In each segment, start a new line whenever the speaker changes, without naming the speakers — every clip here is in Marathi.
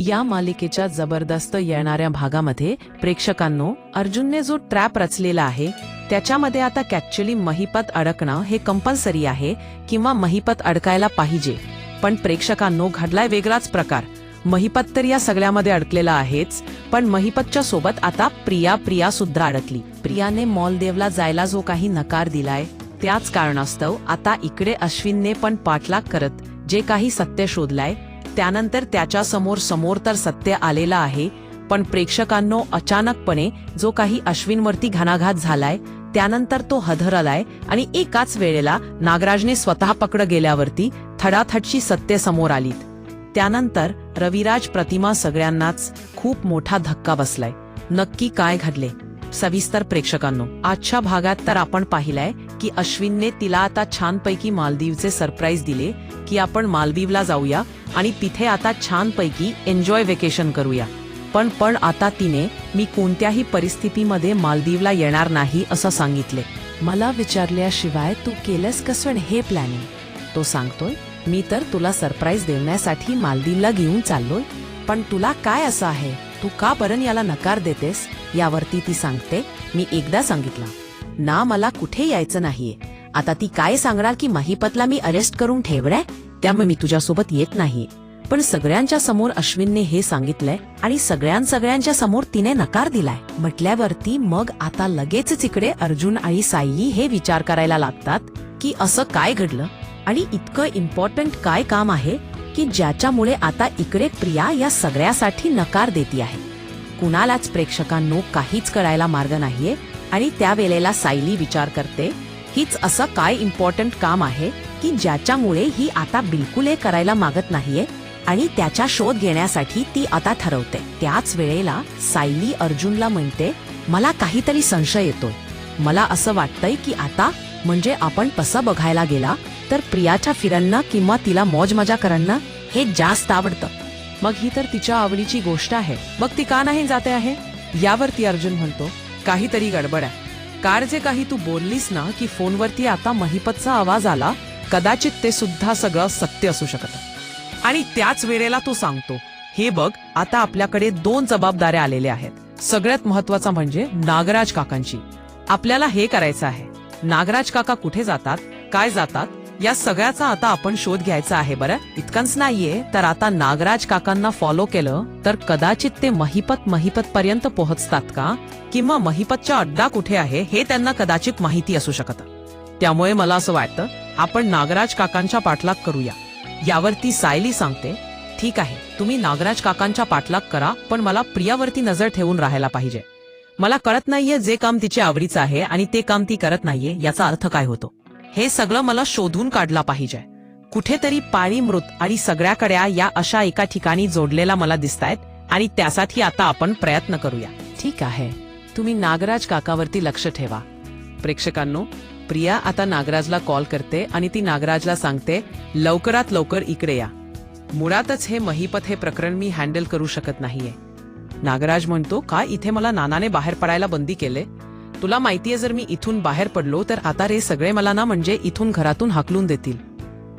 या मालिकेच्या जबरदस्त येणाऱ्या भागामध्ये प्रेक्षकांनो अर्जुनने जो ट्रॅप रचलेला आहे त्याच्यामध्ये आता कॅक्च्युली महिपत अडकणं हे कंपल्सरी आहे किंवा महिपत अडकायला पाहिजे. पण प्रेक्षकांनो घडलाय वेगळाच प्रकार. महिपत तर या सगळ्यामध्ये अडकलेला आहेच पण महिपतच्या सोबत आता प्रिया प्रिया सुद्धा अडकली. प्रियाने मॉलदेवला जायला जो काही नकार दिलाय त्याच कारणास्तव आता इकडे अश्विनने पण पाठलाग करत जे काही सत्य शोधलाय त्यानंतर त्याच्यासमोर समोर तर सत्य आलेलं आहे पण प्रेक्षकांनो अचानकपणे जो काही अश्विनवरती घणाघात झालाय त्यानंतर तो हधरलाय आणि एकाच वेळेला नागराजने स्वतः पकड गेल्यावरती थडाथडची सत्य समोर आलीत. त्यानंतर रविराज प्रतिमा सगळ्यांनाच खूप मोठा धक्का बसलाय. नक्की काय घडले सविस्तर प्रेक्षकांनो आजच्या भागात तर आपण पाहिलंय की अश्विनने तिला आता छानपैकी मालदीवचे सरप्राईज दिले की आपण मालदीवला जाऊया आणि तिथे आता छानपैकी एन्जॉय वेकेशन करूया. पण पण आता तिने मी कोणत्याही परिस्थितीमध्ये मालदीवला येणार नाही असं सांगितले. मला विचारल्याशिवाय तू केलंस कसं हे प्लॅनिंग तो सांगतोय मी तर तुला सरप्राईज देण्यासाठी मालदीवला घेऊन चाललोय पण तुला काय असं आहे? तू का बरं याला नकार देतेस? यावरती ती सांगते मी एकदा सांगितलं. ना मला कुठे यायचं नाहीये. आता ती काय सांगणार की महिपतला मी अरेस्ट करून ठेवलाय? त्यामुळे मी तुझ्यासोबत येत नाही पण सगळ्यांच्या समोर अश्विनने हे सांगितलंय आणि सगळ्यां सगळ्यांच्या समोर तिने नकार दिलाय. म्हटल्यावरती मग आता लगेचच इकडे अर्जुन आणि साई हे विचार करायला लागतात की असं काय घडलं? आणि इतकं इम्पॉर्टंट काय काम आहे की ज्याच्यामुळे आता इकडे प्रिया या सगळ्यासाठी नकार देती आहे कुणालाच प्रेक्षकांनो काहीच कळायला मार्ग नाहीये. आणि त्यावेळेला सायली विचार करते हीच असं काय इम्पॉर्टंट काम आहे की ज्याच्यामुळे ही आता बिलकुल करायला मागत नाहीये आणि त्याचा शोध घेण्यासाठी ती आता ठरवते. त्याच वेळेला सायली अर्जुनला म्हणते मला काहीतरी संशय येतोय. मला असं वाटतंय की आता म्हणजे आपण तसं बघायला गेला तर प्रियाच्या फिरणं किंवा तिला मौज मजा करणं हे जास्त आवडतं. मग ही तर तिच्या आवडीची गोष्ट आहे. मग ती का नाही जाते आहे? यावरती अर्जुन म्हणतो काहीतरी गडबड आहे. कार जे काही तू बोललीस ना की फोनवरती आता महिपतचा आवाज आला कदाचित ते सुद्धा सगळं सत्य असू शकत. आणि त्याच वेळेला तो सांगतो हे बघ आता आपल्याकडे दोन जबाबदाऱ्या आलेल्या आहेत. सगळ्यात महत्त्वाचा म्हणजे नागराज काकांची. आपल्याला हे करायचं आहे. नागराज काका कुठे जातात? काय जातात? या सगळ्याचा आता आपण शोध घ्यायचा आहे बरं. इतकंच नाहीये तर आता नागराज काकांना फॉलो केलं तर कदाचित ते महिपत महिपत पर्यंत पोहोचतात का? किंवा महिपतचा अड्डा कुठे आहे हे त्यांना कदाचित माहिती असू शकत. त्यामुळे मला असं वाटतं आपण नागराज काकांच्या पाठलाग करूया. यावरती सायली सांगते ठीक आहे तुम्ही नागराज काकांच्या पाठलाग करा पण मला प्रियावरती नजर ठेवून राहायला पाहिजे. मला कळत नाहीये जे काम तिचे आवडीचं आहे आणि ते काम ती करत नाहीये याचा अर्थ काय होतो? हे सगळं मला शोधून काढला पाहिजे. कुठेतरी पाणी मृत आणि सगळ्याकड्या या अशा एका ठिकाणी जोडलेला मला दिसतायत आणि त्यासाठी आता आपण प्रयत्न करूया. ठीक आहे. तुम्ही नागराज काकावरती लक्ष ठेवा. प्रेक्षकांनो प्रिया आता नागराजला कॉल करते आणि ती नागराजला सांगते लवकरात लवकर इकडे या. मुळातच हे महिपत हे प्रकरण मी हँडल करू शकत नाहीये. नागराज म्हणतो का इथे मला नानाने बाहेर पडायला बंदी केले? तुला माहितीये जर मी इथून बाहेर पडलो तर आता रे सगळे मला ना म्हणजे इथून घरातून हाकलून देतील.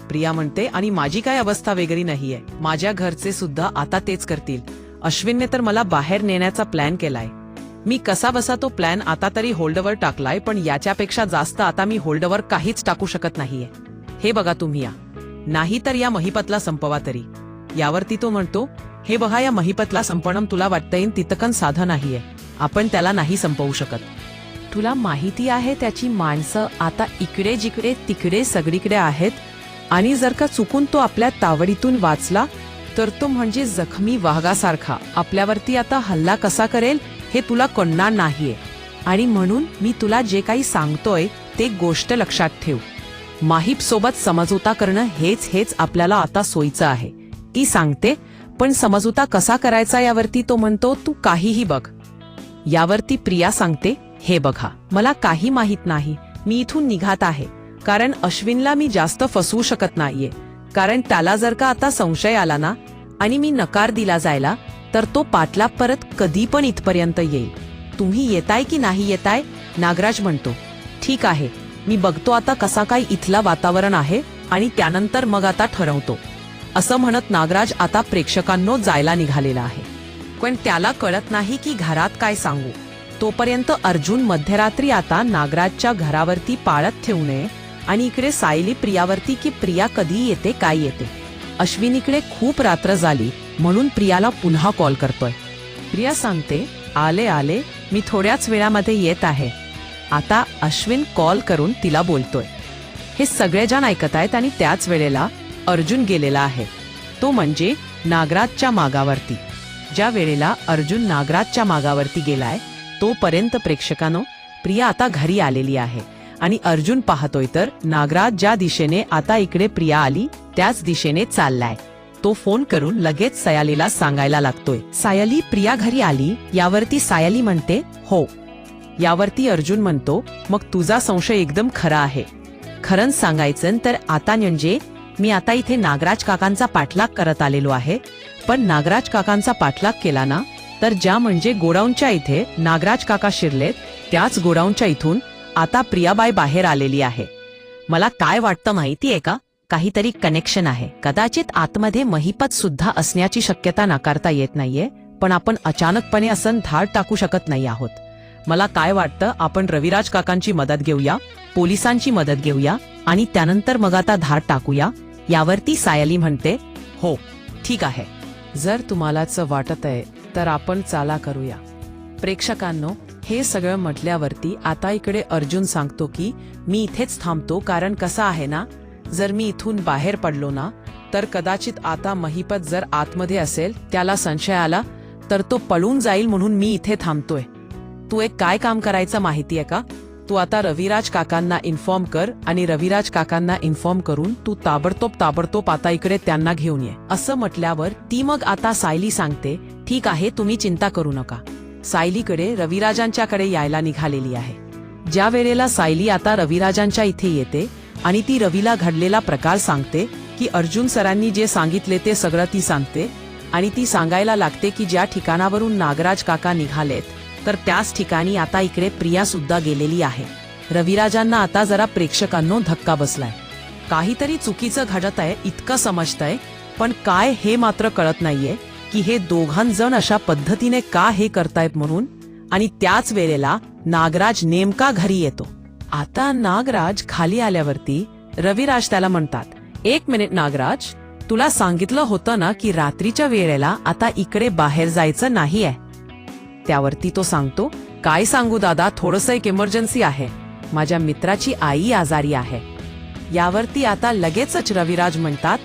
प्रिया म्हणते आणि माझी काय अवस्था वेगळी नाहीये. माझ्या घरचे सुद्धा आता तेच करतील. अश्विनने तर मला बाहेर नेण्याचा प्लॅन केलाय. मी कसा बसा तो प्लॅन आता तरी होल्डवर टाकलाय पण याच्यापेक्षा जास्त आता मी होल्डवर काहीच टाकू शकत नाहीये. हे बघा तुम्ही या. नाही तर या महिपतला संपवा तरी. यावरती तो म्हणतो हे बघा या महिपतला संपणं तुला वाटतंय तितकन साधं नाहीये. आपण त्याला नाही संपवू शकत. तुला माहिती आहे त्याची माणसं आता इकडे जिकडे तिकडे सगळीकडे आहेत? आणि जर का चुकून तो आपल्या तावडीतून वाचला तर तो म्हणजे जखमी वाघासारखा. आपल्यावरती आता हल्ला कसा करेल हे तुला कळणार नाहीये. आणि म्हणून मी तुला जे काही सांगतोय ते गोष्ट लक्षात ठेव. माहीप सोबत समझोता करणं हेच हेच आपल्याला आता सोयीचं आहे. ती सांगते पण समझोता कसा करायचा यावरती तो म्हणतो तू काहीही बघ. यावरती प्रिया सांगते हे बघा मला काही माहीत नाही मी इथून निघात आहे. कारण अश्विनला मी जास्त फसवू शकत नाहीये. कारण त्याला जर का आता संशय आला ना आणि मी नकार दिला जायला तर तो पाटला परत कधी पण इथपर्यंत येईल. तुम्ही येताय की नाही येताय? नागराज म्हणतो. ठीक आहे मी बघतो आता कसा काय इथला वातावरण आहे आणि त्यानंतर मग आता ठरवतो. असं म्हणत नागराज आता प्रेक्षकांनो जायला निघालेला आहे. पण त्याला कळत नाही की घरात काय सांगू. तोपर्यंत अर्जुन मध्यरात्री आता नागराजच्या घरावरती पाळत ठेवू नये आणि इकडे सायली प्रियावरती की प्रिया कधी येते काय येते. अश्विनीकडे खूप रात्र झाली म्हणून प्रियाला पुन्हा कॉल करतोय. प्रिया सांगते आले आले मी थोड्याच वेळामध्ये येत आहे. आता अश्विन कॉल करून तिला बोलतोय. हे सगळेजण ऐकत आहेत आणि त्याच वेळेला अर्जुन गेलेला आहे. तो म्हणजे नागराजच्या मागावरती. ज्या वेळेला अर्जुन नागराजच्या मागावरती गेलाय तोपर्यंत प्रेक्षकांनो प्रिया आता घरी आलेली आहे. आणि अर्जुन पाहतोय तर नागराज ज्या दिशेने आता इकडे प्रिया आली त्याच दिशेने चाललाय. तो फोन करून लगेच सयालीला सांगायला लागतोय. सायली प्रिया घरी आली? यावरती सायली म्हणते हो. यावरती अर्जुन म्हणतो मग तुझा संशय एकदम खरा आहे. खरंच सांगायचं तर आता म्हणजे मी आता इथे नागराज काकांचा पाठलाग करत आलेलो आहे. पण नागराज काकांचा पाठलाग केला ना तर ज्या म्हणजे गोडाऊनच्या इथे नागराज काका शिरलेत त्याच गोडाऊनच्या इथून आता प्रियाबाई बाहेर आलेली आहे. मला काय वाटतं माहितीये का? काहीतरी कनेक्शन आहे. कदाचित आतमध्ये महिपत सुद्धा असण्याची शक्यता नाकारता येत नाहीये पण आपण अचानकपणे असं धाड टाकू शकत नाही आहोत. मला काय वाटतं आपण रविराज काकांची मदत घेऊया पोलिसांची मदत घेऊया आणि त्यानंतर मग आता धाड टाकूया यावरती सायली म्हणते हो ठीक आहे. जर तुम्हालाच वाटत आहे तर आपण चाला करूया. प्रेक्षकांनो हे सगळं म्हटल्यावरती आता इकडे अर्जुन सांगतो की मी इथेच थांबतो कारण कसं आहे ना? जर मी इथून बाहेर पडलो ना तर कदाचित आता महिपत जर आतमध्ये असेल त्याला संशय आला तर तो पळून जाईल म्हणून मी इथे थांबतोय. तू एक काय काम करायचं माहिती आहे का? तू आता रविराज काकांना इन्फॉर्म कर आणि रविराज काकांना इन्फॉर्म करून तू ताबडतोब ताबडतोब आता इकडे त्यांना घेऊन ये. असं म्हटल्यावर ती मग आता सायली सांगते ठीक आहे तुम्ही चिंता करू नका. सायलीकडे रविराजांच्याकडे यायला निघालेली आहे. ज्या वेळेला सायली आता रविराजांच्या इथे येते आणि ती रवीला घडलेला प्रकार सांगते की अर्जुन सरांनी जे सांगितले ते सगळं ती सांगते आणि ती सांगायला लागते की ज्या ठिकाणावरून नागराज काका निघालेत तर त्याच ठिकाणी आता इकडे प्रिया सुद्धा गेलेली आहे. रविराजांना आता जरा प्रेक्षकांनो धक्का बसलाय. काहीतरी चुकीचं घडत आहे इतकं समजतंय पण काय हे मात्र कळत नाहीये की हे दोघांजण अशा पद्धतीने का हे करतायत म्हणून आणि त्याच वेळेला नागराज नेमका घरी येतो. आता नागराज खाली आल्यावरती रविराज त्याला म्हणतात एक मिनिट नागराज तुला सांगितलं होतं ना की रात्रीच्या वेळेला आता इकडे बाहेर जायचं नाहीये. त्यावरती तो सांगतो काय सांगू दादा थोडस एक इमर्जन्सी आहे. माझ्या मित्राची आई आजारी आहे. यावरती आता लगेचच रविराज म्हणतात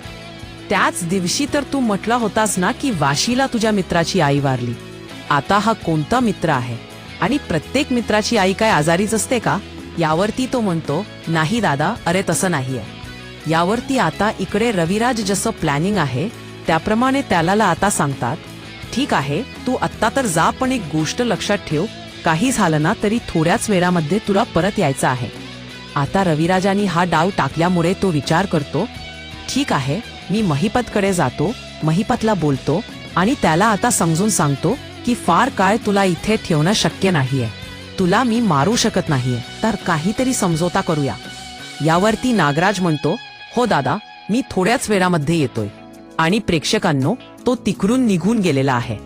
त्याच दिवशी तर तू म्हटला होतास ना की वाशीला तुझ्या मित्राची आई वारली. आता हा कोणता मित्र आहे? आणि प्रत्येक मित्राची आई काय आजारीच असते का? यावरती तो म्हणतो नाही दादा अरे तसं नाहीये. यावरती आता इकडे रविराज जसं प्लॅनिंग आहे त्याप्रमाणे त्याला आता सांगतात ठीक आहे तू आत्ता तर जा पण एक गोष्ट लक्षात ठेव. काही झालं ना तरी थोड्याच वेळामध्ये तुला परत यायचं आहे. आता रविराजांनी हा डाव टाकल्यामुळे तो विचार करतो ठीक आहे मी महिपतकडे जातो महिपतला बोलतो आणि त्याला आता समजून सांगतो की फार काळ तुला इथे ठेवणं शक्य नाहीये. तुला मी मारू शकत नाहीये तर काहीतरी समजोता करूया. यावरती नागराज म्हणतो हो दादा मी थोड्याच वेळामध्ये येतोय. आणि प्रेक्षकांनो तो तिकडून निघून गेलेला आहे.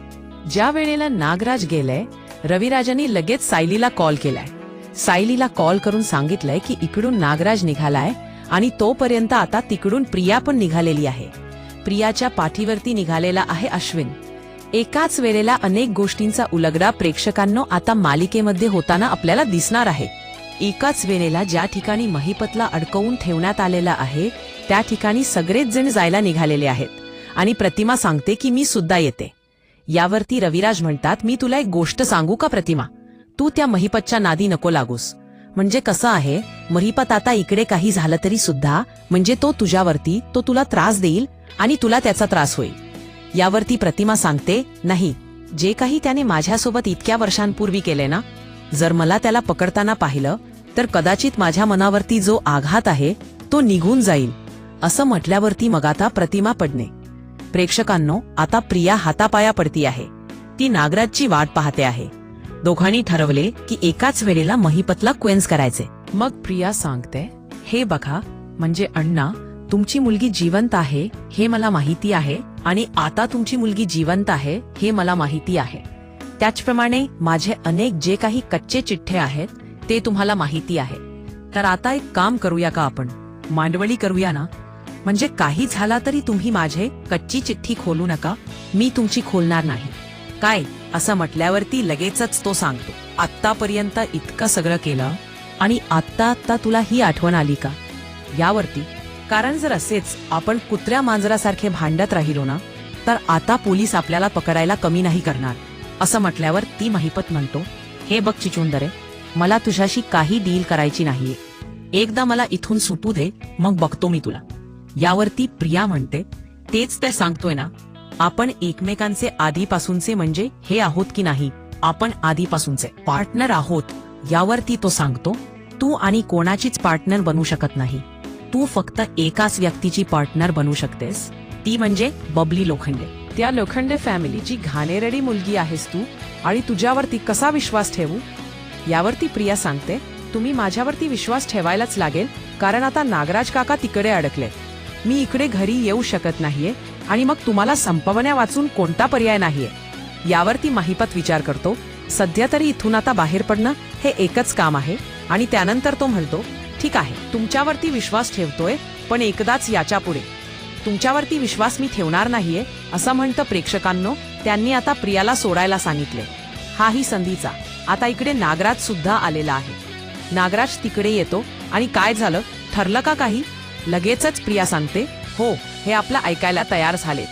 ज्या वेळेला नागराज गेलाय रविराजांनी लगेच सायलीला कॉल केलाय. सायलीला कॉल करून सांगितलंय की इकडून नागराज निघालाय आणि तोपर्यंत आता तिकडून प्रिया पण निघालेली आहे. प्रियाच्या पाठीवरती निघालेला आहे अश्विन. एकाच वेळेला अनेक गोष्टींचा उलगडा प्रेक्षकांनो आता मालिकेमध्ये होताना आपल्याला दिसणार आहे. एकाच वेळेला ज्या ठिकाणी महिपतला अडकवून ठेवण्यात आलेला आहे त्या ठिकाणी सगळेच जण जायला निघालेले आहेत. आणि प्रतिमा सांगते की मी सुद्धा येते. यावरती रविराज म्हणतात मी तुला एक गोष्ट सांगू का प्रतिमा? तू त्या महिपतच्या नादी नको लागूस. म्हणजे कसं आहे महिपत आता इकडे काही झालं तरी सुद्धा म्हणजे तो तुझ्यावरती तो तुला त्रास देईल आणि तुला त्याचा त्रास होईल. यावरती प्रतिमा सांगते नाही जे काही त्याने माझ्यासोबत इतक्या वर्षांपूर्वी केले ना जर मला त्याला पकडताना पाहिलं तर कदाचित माझ्या मनावरती जो आघात आहे तो निघून जाईल. असं म्हटल्यावरती मग आता प्रतिमा पडणे. प्रेक्षकांनो आता प्रिया हातापाया पडती आहे. ती नागराजची वाट पाहते आहे. दोघांनी ठरवले की एकाच वेळेला महिपतला क्वेन्स करायचे. मग प्रिया सांगते हे बघा म्हणजे अण्णा तुमची मुलगी जिवंत आहे हे मला माहिती आहे आणि आता तुमची मुलगी जिवंत आहे हे मला माहिती आहे. त्याचप्रमाणे माझे अनेक जे काही कच्चे चिठ्ठे आहेत ते तुम्हाला माहिती आहे. तर आता एक काम करूया का आपण? मांडवळी करूया ना? म्हणजे काही झाला तरी तुम्ही माझे कच्ची चिठ्ठी खोलू नका. मी तुमची खोलणार नाही. काय? असं म्हटल्यावरती लगेचच तो सांगतो. आत्तापर्यंत इतकं सगळं केलं आणि आत्ता आत्ता तुला ही आठवण आली का? यावरती. कारण जर असेच आपण कुत्र्या मांजरासारखे भांडत राहिलो ना तर आता पोलीस आपल्याला पकडायला कमी नाही करणार. असं म्हटल्यावर ती महिपत म्हणतो हे बघ चिचुंदरे मला तुझ्याशी काही डील करायची नाहीये. एकदा मला इथून सुटू दे मग बघतो मी तुला. यावरती प्रिया म्हणते तेच ते सांगतोय ना आपण एकमेकांचे आधीपासूनचे म्हणजे हे आहोत की नाही आपण आधीपासूनचे पार्टनर आहोत यावरती तो सांगतो तू आणि कोणाचीच पार्टनर बनू शकत नाही तू फक्त एकाच व्यक्तीची पार्टनर बनू शकतेस ती म्हणजे बबली लोखंडे. त्या लोखंडे फॅमिलीची घाणेरडी मुलगी आहेस तू आणि तुझ्यावरती कसा विश्वास ठेवू? यावरती प्रिया सांगते तुम्ही माझ्यावरती विश्वास ठेवायलाच लागेल कारण आता नागराज काका तिकडे अडकले मी इकडे घरी येऊ शकत नाहीये आणि मग तुम्हाला संपवण्या वाचून कोणता पर्याय नाहीये. यावरती माहिपत विचार करतो. सध्या तरी इथून आता बाहेर पडणं हे एकच काम आहे आणि त्यानंतर तो म्हणतो ठीक आहे तुमच्यावरती विश्वास ठेवतोय पण एकदाच याच्यापुढे. तुमच्यावरती विश्वास मी ठेवणार नाहीये असं म्हणतं प्रेक्षकांनो त्यांनी आता प्रियाला सोडायला सांगितले. हाही संधीचा. आता इकडे नागराज सुद्धा आलेला आहे. नागराज तिकडे येतो आणि काय झालं? ठरलं का काही? लगेचच प्रिया सांगते हो हे आपलं ऐकायला तयार झाले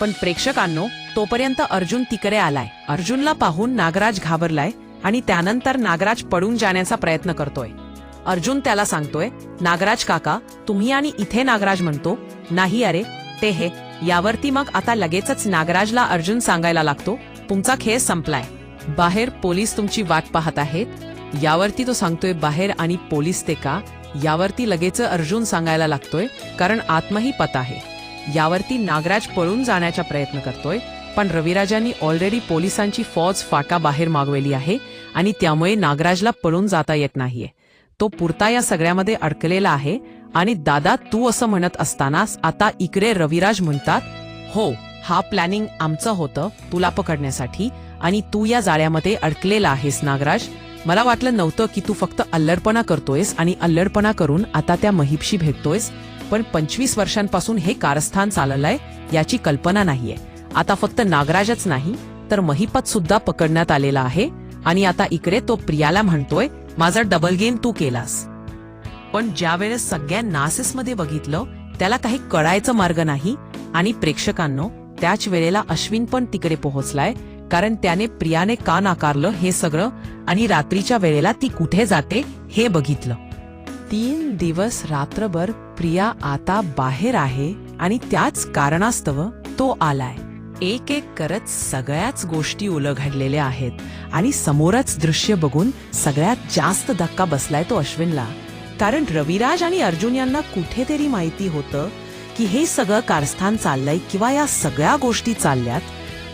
पण प्रेक्षकांनो तोपर्यंत अर्जुन तिकडे आलाय. अर्जुनला पाहून नागराज घाबरलाय आणि त्यानंतर नागराज पडून जाण्याचा प्रयत्न करतोय. अर्जुन त्याला सांगतोय नागराज काका तुम्ही आणि इथे नागराज म्हणतो. नाही अरे ते हे. यावरती मग आता लगेचच नागराजला अर्जुन सांगायला लागतो तुमचा खेळ संपलाय. बाहेर पोलीस तुमची वाट पाहत आहेत. यावरती तो सांगतोय बाहेर आणि पोलीस ते का? यावरती लगेच अर्जुन सांगायला लागतोय कारण आत्मही पत आहे. यावरती नागराज पळून जाण्याचा प्रयत्न करतोय पण रविराजांनी ऑलरेडी पोलिसांची फौज फाटा बाहेर मागवली आहे आणि त्यामुळे नागराजला पळून जाता येत नाहीये. तो पुरता या सगळ्यामध्ये अडकलेला आहे आणि दादा तू असं म्हणत असतानाच आता इकडे रविराज म्हणतात हो हा प्लॅनिंग आमचं होतं तुला पकडण्यासाठी आणि तू या जाळ्यामध्ये अडकलेला आहेस नागराज मला वाटलं नव्हतं की तू फक्त अल्लडपणा करतोयस आणि अल्लडपणा करून आता त्या महिपशी भेटतोयस पण पंचवीस वर्षांपासून हे कारस्थान चाललंय याची कल्पना नाहीये. आता फक्त नागराजच नाही तर महिपत सुद्धा पकडण्यात आलेला आहे आणि आता इकडे तो प्रियाला म्हणतोय माझा डबल गेम तू केलास. पण ज्या वेळेस सगळ्या नासेस मध्ये बघितलं त्याला काही कळायचं मार्ग नाही आणि प्रेक्षकांनो त्याच वेळेला अश्विन पण तिकडे पोहोचलाय कारण त्याने प्रियाने का नाकारलं हे सगळं आणि रात्रीच्या वेळेला ती कुठे जाते हे बघितलं. तीन दिवस रात्रभर प्रिया आता बाहेर आहे आणि त्याच कारणास्तव तो आलाय. एक एक करत सगळ्याच गोष्टी उलघडलेल्या आहेत आणि समोरच दृश्य बघून सगळ्यात जास्त धक्का बसलाय तो अश्विनला. कारण रविराज आणि अर्जुन यांना कुठेतरी माहिती होतं की हे सगळं कारस्थान चाललंय किंवा या सगळ्या गोष्टी चालल्यात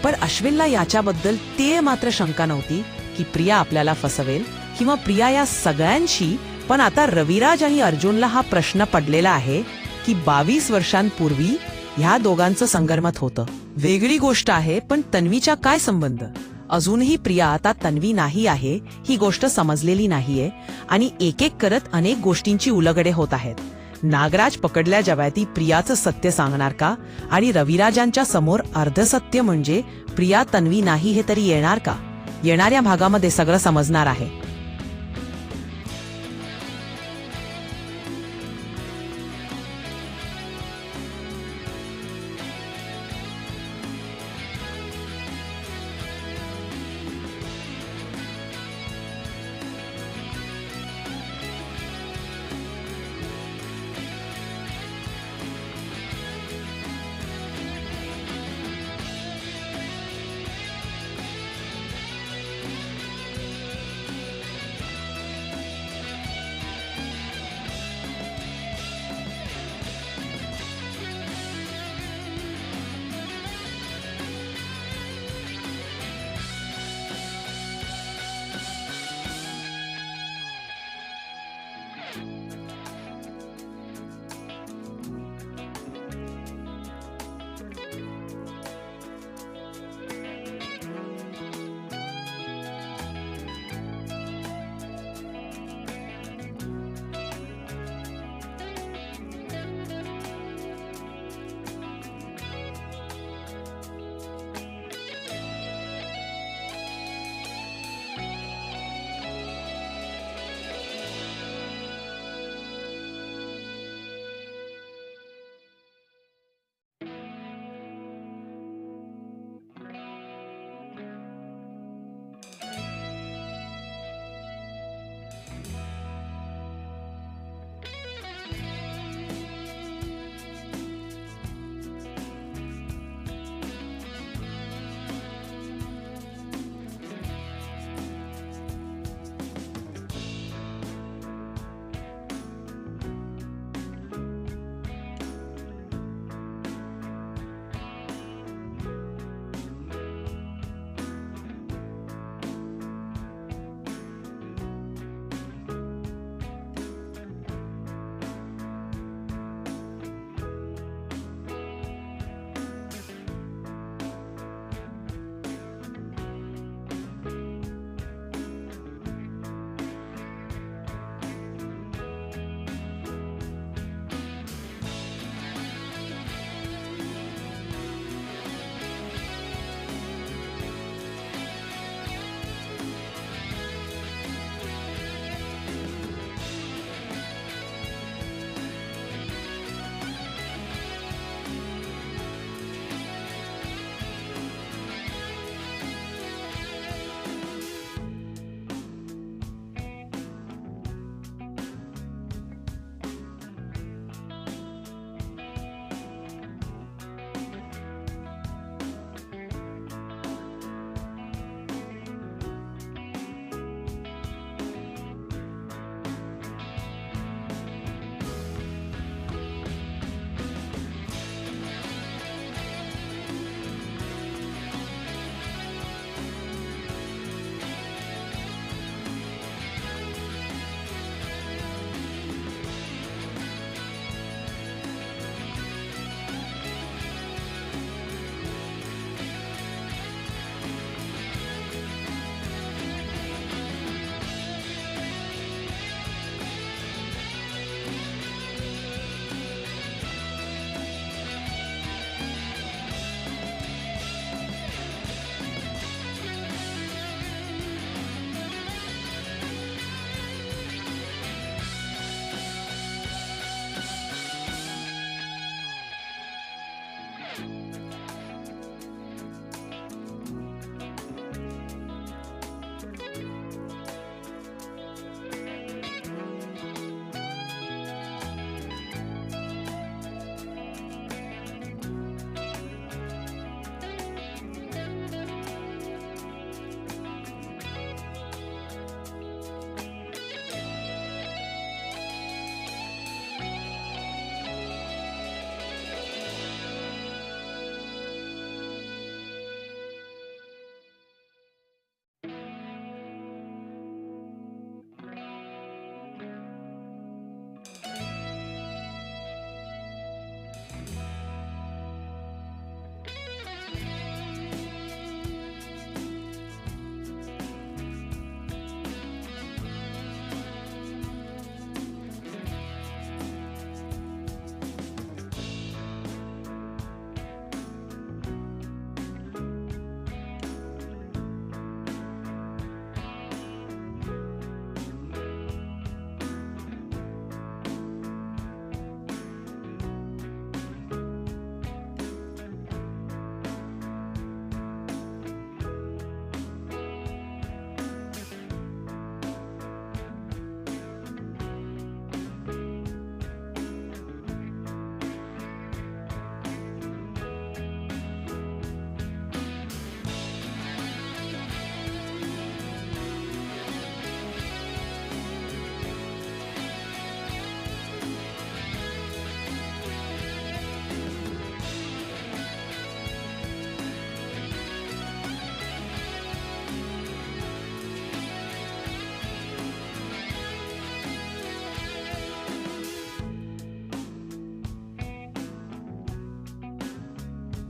पण अश्विनला याच्याबद्दल ते मात्र शंका नव्हती की प्रिया आपल्याला फसवेल किंवा प्रिया या सगळ्यांशी. पण आता रविराज आणि अर्जुनला हा प्रश्न पडलेला आहे की बावीस वर्षांपूर्वी ह्या दोघांचं संगरमत होतं. वेगळी गोष्ट आहे पण तन्वीच्या काय संबंध? अजूनही प्रिया आता तन्वी नाही आहे ही गोष्ट समजलेली नाहीये आणि एक एक करत अनेक गोष्टींची उलगडे होत आहेत. नागराज पकडल्या जव्याती प्रियाचं सत्य सांगणार का? आणि रविराजांच्या समोर अर्धसत्य म्हणजे प्रिया तन्वी नाही हे तरी येणार का? येणाऱ्या भागामध्ये सगळं समजणार आहे.